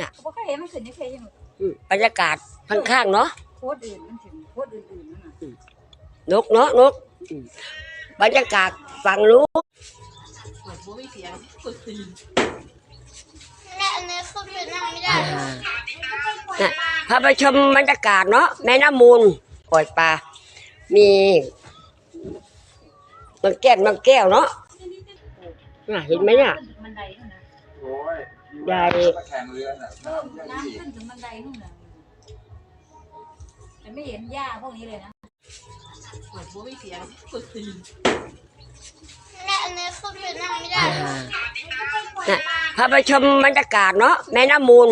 น่ะเขาบอกเขาเห็นมันขึ้นในเพจยังอืมบรรยากาศข้างๆเนาะโคตรอื่นมันถึงโคตรอื่นๆนั่นน่ะนกเนาะนกอืมบรรยากาศฝั่งนู้นเปิดบ่มีเสียงเปิดตีนแม่อันนี้คือเป็นนั่งไม่ได้อ่าน่ะพาไปชมบรรยากาศเนาะแม่น้ำมูลปล่อยปลา มีบางแก้วบางแก้วเนาะน่ะเห็นไหมเนี่ยขึ้นบันไดนู่นนะโอ้ย ยายมาแข่งเรือน่ะเพิ่มน้ำขึ้นถึงบันไดนู่นน่ะแต่ไม่เห็นหญ้าพวกนี้เลยนะเปิดบ่มีเสียงเปิดตีนแม่อันนี้คือเป็นนั่งไม่ได้อ่าน่ะพาไปชมบรรยากาศเนาะแม่น้ำมูล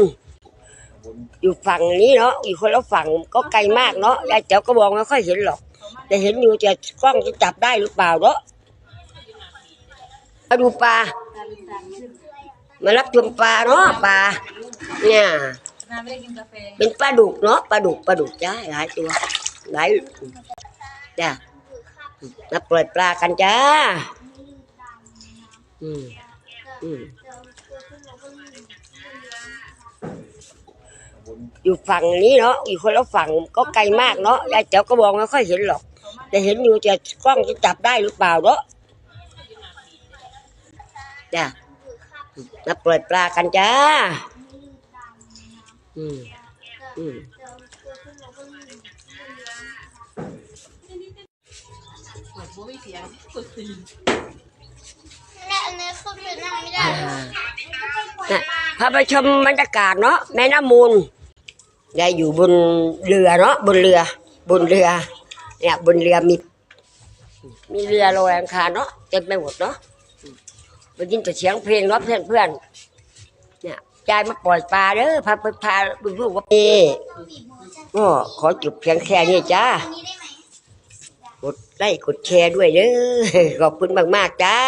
อยู่ฝั่งนี้เนาะอยู่คนละฝั่งก็ไกลมากเนาะยายเจ๋วก็มองไม่ค่อยเห็นหรอก แต่เห็นอยู่จะกล้องจะจับได้หรือเปล่าเนาะมาดูปลาตาลืมตาขึ้น มารับชมปลาเนาะปลาเนี่ย นาไม่ได้กินกาแฟเป็นปลาดุกเนาะปลาดุกปลาดุกจ้าหลายตัวหลายจ้ามาปล่อยปลากันจ้าอืมอืมอยู่ฝั่งนี้เนาะอยู่คนละฝั่งก็ไกลมากเนาะยายเจ๋วก็มองไม่ค่อยเห็นหรอก แต่เห็นอยู่จะกล้องจะจับได้หรือเปล่าเนาะจ้า มาปล่อยปลากันจ้า อืมอืมเปิดบ่มีเสียงเปิดตีนแม่อันนี้คือเป็นนั่งไม่ได้อ่าน่ะพาไปชมบรรยากาศเนาะแม่น้ำมูลยายอยู่บนเรือเนาะบนเรือ บนเรือ เนี่ยบนเรือมี มีเรือลอยอังคารเนาะเต็มไปหมดเนาะ ได้ยินแต่เสียงเพลงเนาะเพื่อนเพื่อนเนี่ยยายมาปล่อยปลาเด้อพาไปพาดูลูกว่านี่ก็ขอจบเพียงแค่นี้จ้ากดไลค์กดแชร์ด้วยเด้อขอบคุณมากๆจ้า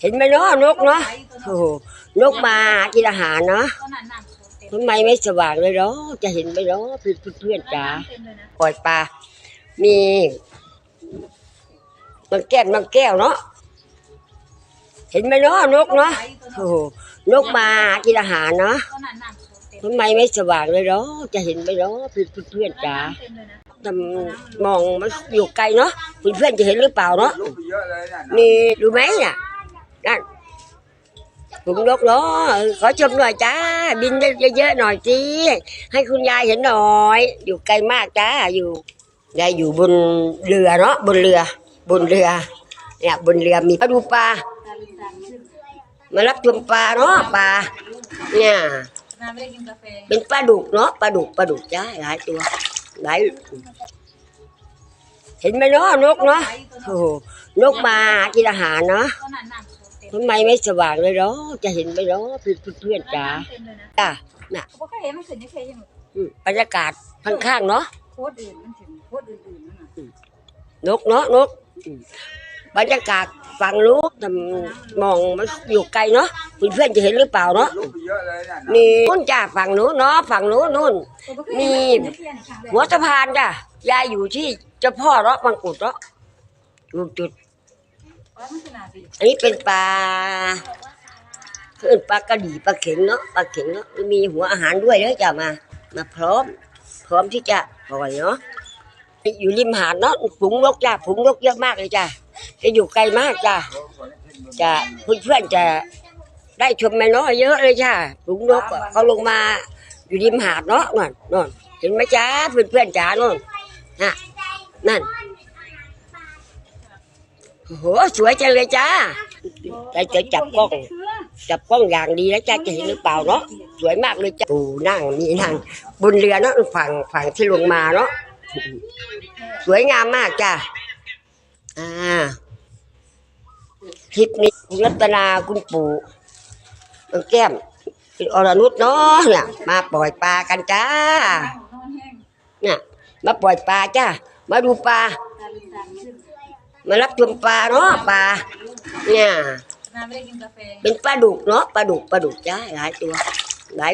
เห็นไหมเนาะนกเนาะโอ้นกมากินอาหารเนาะทำไมไม่สว่างเลยเนาะจะเห็นไหมเนาะเพื่อนเพื่อนๆจ้าปล่อยปลามี บางแก้วบางแก้วเนาะเห็นไหมเนาะนกเนาะโอ้โหนกมากินอาหารเนาะทำไมไม่สว่างเลยเนาะจะเห็นไหมเนาะเพื่อนเพื่อนจ้าน้ำเต็มเลยนะทำมองมันอยู่ไกลเนาะเพื่อนๆจะเห็นหรือเปล่าเนาะมีดูไหมน่ะนั่นถุงนกเนาะขอชมหน่อยจ้า บินเยอะๆหน่อยสิให้คุณยายเห็นหน่อย อยู่ไกลมากจ้าอยู่ยายอยู่บนเรือเนาะบนเรือ บนเรือ เนี่ยบนเรือมีมาดูปลาตาลืมตาขึ้นมารับชมปลาเนาะปลา เนี่ยน้าไม่ได้กินกาแฟเป็นปลาดุกเนาะปลาดุกปลาดุกจ้าหลายตัวหลายเห็นไหมเนาะนกเนาะโอ้โหนกมากินอาหารเนาะตอนนั้นน้ำโซเต็มทำไมไม่สว่างเลยเนาะจะเห็นไหมเนาะเพื่อนเพื่อนๆจ้าน้ำเต็มเลยนะจ้าน่ะเขาบอกเขาเห็นมันขึ้นในเพจยังอืมบรรยากาศข้างๆเนาะโคตรอื่นมันถึงโคตรอื่นๆนั่นน่ะนกเนาะนกอืม บรรยากาศฝั่งนู้นทำมองมันอยู่ไกลเนาะเพื่อนจะเห็นหรือเปล่าเนาะมีนู่นจ้าฝั่งนู้นเนาะฝั่งนู้นนู่นมีหัวสะพานจ้ะยายอยู่ที่เจ้าพ่อเนาะบางกุดเนาะอยู่จุดอันนี้เป็นปลาคือปลากระดีปลาเข็งเนาะปลาเข็งเนาะมีหัวอาหารด้วยเด้อจ้ะมา มาพร้อม พร้อมที่จะปล่อยเนาะ อยู่ริมหาดเนาะฝูงนกจ้ะฝูงนกเยอะมากเลยจ้ะจะอยู่ไกลมากจ้ะจะเพื่อนเพื่อนๆจะได้ชมแม่น้อยเยอะเลยจ้ะฝูงนกเขาลงมาอยู่ริมหาดเนาะนั่นนั่นเห็นไหมจ้าเพื่อนเพื่อนๆจ้านั่นน่ะนั่นโหสวยจังเลยจ้าเราจะจับกล้องจับกล้องอย่างดีแล้วจ้าจะเห็นหรือเปล่าเนาะสวยมากเลยจ้าปูนั่งมีนั่งบนเรือเนาะฝั่งฝั่งที่ลงมาเนาะ สวยงามมากจ้าอ่าคลิปนี้คุณรัตนาคุณปู่น้องแก้มคุณอรนุชเนาะเนี่ยมาปล่อยปลากันจ้านอนแห้งเนี่ย มาปล่อยปลาจ้า มาดูปลาตาลืมตาขึ้นมารับชมปลาเนาะปลา เนี่ยน้าไม่ได้กินกาแฟเป็นปลาดุกเนาะปลาดุกปลาดุกจ้าหลายตัว หลาย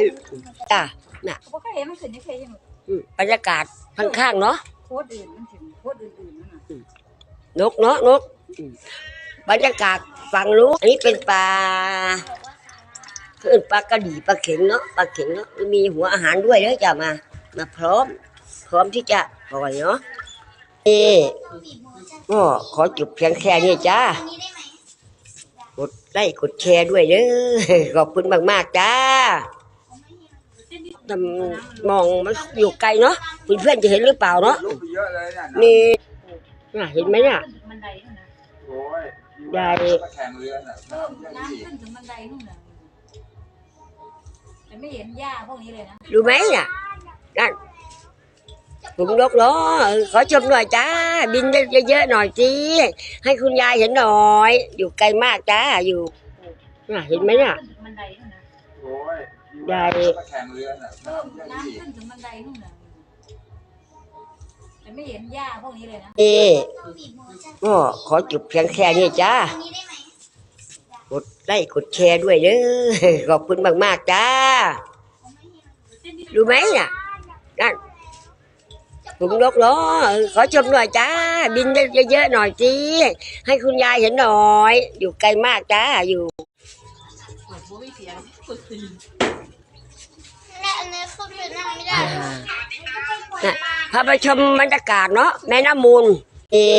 จ้าน่ะเขาบอกเขาเห็นมันขึ้นในเพจยัง อืมบรรยากาศข้างๆเนาะโคตรอื่นมันถึงโคตรอื่นๆนั่นน่ะนกเนาะนกอืมบรรยากาศฝั่งนู้นอันนี้เป็นปลาคือปลากระดีปลาเข็งเนาะปลาเข็งเนาะมีหัวอาหารด้วยเด้อจ้ามา มาพร้อม พร้อมที่จะปล่อยเนาะนี่ก็ขอจบเพียงแค่นี้จ้านี่ได้ไหมกดไลค์กดแชร์ด้วยเด้อขอบคุณมากๆจ้า ทำมองมันอยู่ไกลเนาะเพื่อนๆจะเห็นหรือเปล่าเนาะลูกไปเยอะเลยน่ะนี่น่ะเห็นไหมน่ะบันไดนู่นนโอ้ยยายแข่งเรือน่ะเพิ่มน้ำขึ้นถึงบันไดนู่นนะแต่ไม่เห็นหญ้าพวกนี้เลยนะรู้ไหมน่ะนั่นผมนกเนาะขอชมหน่อยจ้า บินเยอะๆหน่อยสิให้คุณยายเห็นหน่อย อยู่ไกลมากจ้าอยู่น่ะเห็นไหมน่ะขึ้นถึ ยยายมาแข่งเรือน่ะเพิ่มน้ำขึ้นถึงบันไดนู่นนะแต่ไม่เห็นหญ้าพวกนี้เลยนะนี่บีบหัวจะก็ขอจบเพียงแค่นี้จ้ากดไลค์กดแชร์ด้วยเด้อขอบคุณมากๆจ้ารู้ไหมน่ะนั่นผมนกเนาะขอชมหน่อยจ้า บินเยอะๆหน่อยสิให้คุณยายเห็นหน่อย อยู่ไกลมากจ้าอยู่ สียงเปิดตีนและอันนี้คือคือนั่งไม่ได้น่ะพาไปชมบรรยากาศเนาะแม่น้ำมูลนี่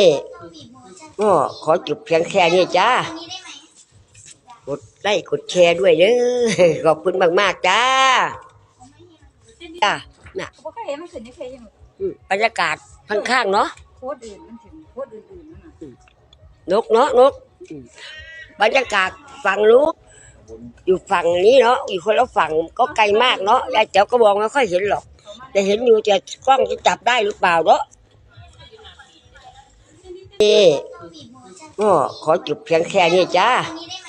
บีบหัวจะก็ขอจบเพียงแค่นี้จ้านี่ได้ไหมกดไลค์กดแชร์ด้วยเด้อขอบคุณมาก ๆ จ้าจ้าน่ะเพราะเขาเห็นมันขึ้นนี่เคยยังอืมบรรยากาศข้างๆเนาะโคตรอื่นมันถึงโคตรอื่นๆนั่นน่ะนกเนาะนกอืมบรรยากาศฝั่งนู้น อยู่ฝั่งนี้เนาะอยู่คนละฝั่งก็ไกลมากเนาะยายเจ๋วก็มองไม่ค่อยเห็นหรอก แต่เห็นอยู่จะกล้องจะจับได้หรือเปล่าเนาะนี่บีบหัวจะก็ขอจบเพียงแค่นี้จ้านี่ได้ไหม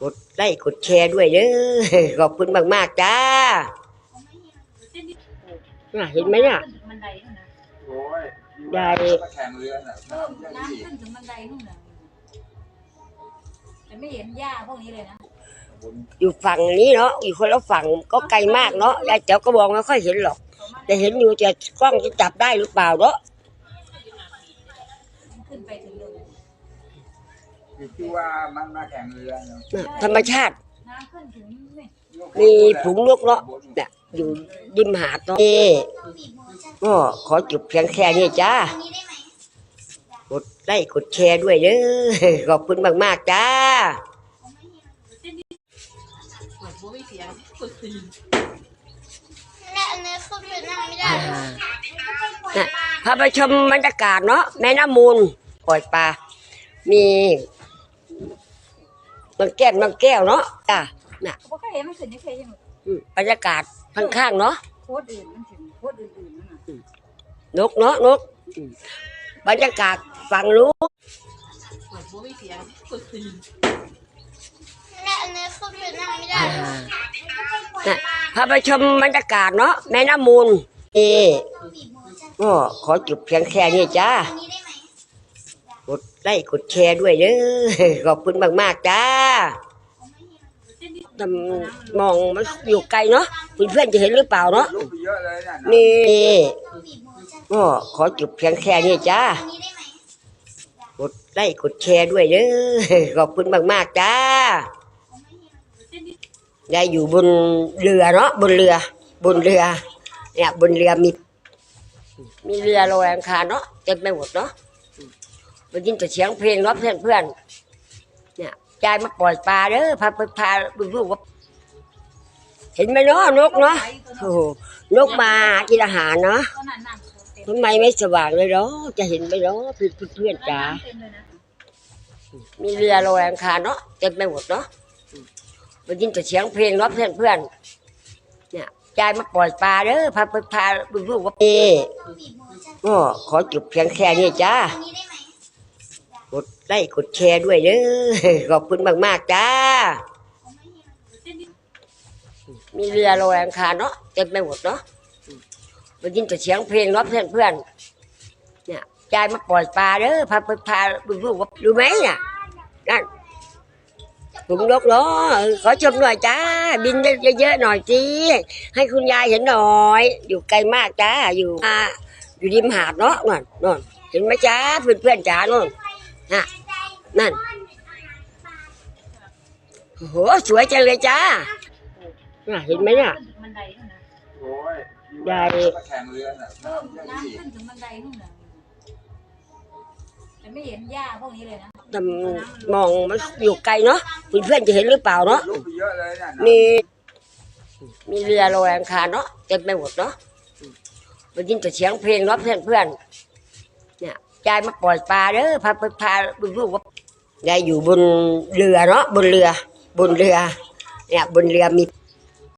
กดไลค์กดแชร์ด้วยเด้อขอบคุณมาก ๆ จ้าน่ะเห็นไหมน่ะขึ้นถึงบันไดนู่นนะโอ้ยยายมาแข่งเรือน่ะเพิ่มน้ำขึ้นถึงบันไดนู่นนะ แต่ไม่เห็นหญ้าพวกนี้เลยนะอยู่ฝั่งนี้เนาะอยู่คนละฝั่งก็ไกลมากเนาะยายเจ๋วก็มองไม่ค่อยเห็นหรอก แต่เห็นอยู่จะกล้องจะจับได้หรือเปล่าเนาะขึ้นไปถึงเลยคือที่ว่ามันมาแข่งเรือน่ะน่ะธรรมชาติน้ำขึ้นถึงนี่มีผงนกเนาะเนี่ยอยู่ริมหาดเนาะนี่บีบหัวจะก็ขอจบเพียงแค่นี้จ้านี่ได้ไหม กดไลค์กดแชร์ด้วยเด้อขอบคุณมาก ๆ จ้าเปิดโบไม่เสียงเปิดตีนและอันนี้คือคือนั่งไม่ได้น่ะพาไปชมบรรยากาศเนาะแม่น้ำมูลปล่อยปลา มีมันแก้มมันแก้วเนาะจ้าน่ะเพราะเขาเห็นมันขึ้นนี่เคยยังอืมบรรยากาศข้างๆเนาะโคตรอื่นมันถึงโคตรอื่นๆนั่นน่ะนกเนาะนกอืม บรรยากาศฝั่งนู้นเปิดโบไม่เสียงเปิดตีนและอันนี้คือคือนั่งไม่ได้น่ะพาไปชมบรรยากาศเนาะแม่น้ำมูลนี่บีบหัวจะก็ขอจุบเพียงแค่นี้จ้ากดไลค์กดแชร์ด้วยเด้อขอบคุณมากๆจ้าทำมองมันอยู่ไกลเนาะเพื่อนๆจะเห็นหรือเปล่าเนาะนี่ ก็ขอจบเพียงแค่นี้จ้ากดไลค์กดแชร์ด้วยเด้อขอบคุณมากๆจ้ายายอยู่บนเรือเนาะบนเรือ บนเรือ เนี่ย บนเรือมี มีเรือลอยอังคารเนาะเต็มไปหมดเนาะได้ยินแต่เสียงเพลงเนาะเพื่อนเพื่อนเนี่ยยายมาปล่อยปลาเด้อพาไปพาดูลูกว่าเห็นไหมเนาะนกเนาะโอ้นกมากินอาหารเนาะ ตอนนั้นน้ำเต็มทำไมไม่สว่างเลยเนาะจะเห็นไหมเนาะเพื่อนเพื่อนจ๋ามีเรือลอยอังคารเนาะเต็มไปหมดเนาะได้ยินแต่เสียงเพลงเนาะเพื่อนเพื่อนเนี่ยยายมาปล่อยปลาเด้อพาไปพาดูลูกว่านี่บีบหัวจะก็ขอจบเพียงแค่นี้จ้านี่ได้กดไลค์กดแชร์ด้วยเด้อขอบคุณมากๆจ้ามีเรือลอยอังคารเนาะเต็มไปหมดเนาะ ได้ยินแต่เสียงเพลงเนาะเพื่อนเพื่อนเนี่ยยายมาปล่อยปลาเด้อพาไปพาดูลูกว่ารู้ไหมน่ะนั่นผมนกเนาะขอชมหน่อยจ้า บินเยอะๆหน่อยสิให้คุณยายเห็นหน่อย อยู่ไกลมากจ้าอยู่อ่าอยู่ริมหาดเนาะนั่นนั่นเห็นไหมจ้าเพื่อนๆจ้านั่นน่ะนั่นโหโอ้โหสวยจังเลยจ้าน่ะเห็นไหมน่ะขึ้นถึ ไดนู่นนะโอ้ยแข่งเรือน่ะเพิ่มน้ำขึ้นถึงบันไดนู่นน่ะแต่ไม่เห็นหญ้าพวกนี้เลยนะแต่มองมันอยู่ไกลเนาะเพื่อนๆจะเห็นหรือเปล่าเนาะลูกไปเยอะเลยน่ะมีมีเรือลอยอังคารเนาะเต็มไปหมดเนาะไปยินแต่เสียงเพลงเนาะเพื่อนเพื่อนๆเนี่ยยายมาปล่อยปลาเด้อพาไปพาลูกๆว่ายายอยู่บนเรือเนาะบนเรือ บนเรือ เนี่ยบนเรือมี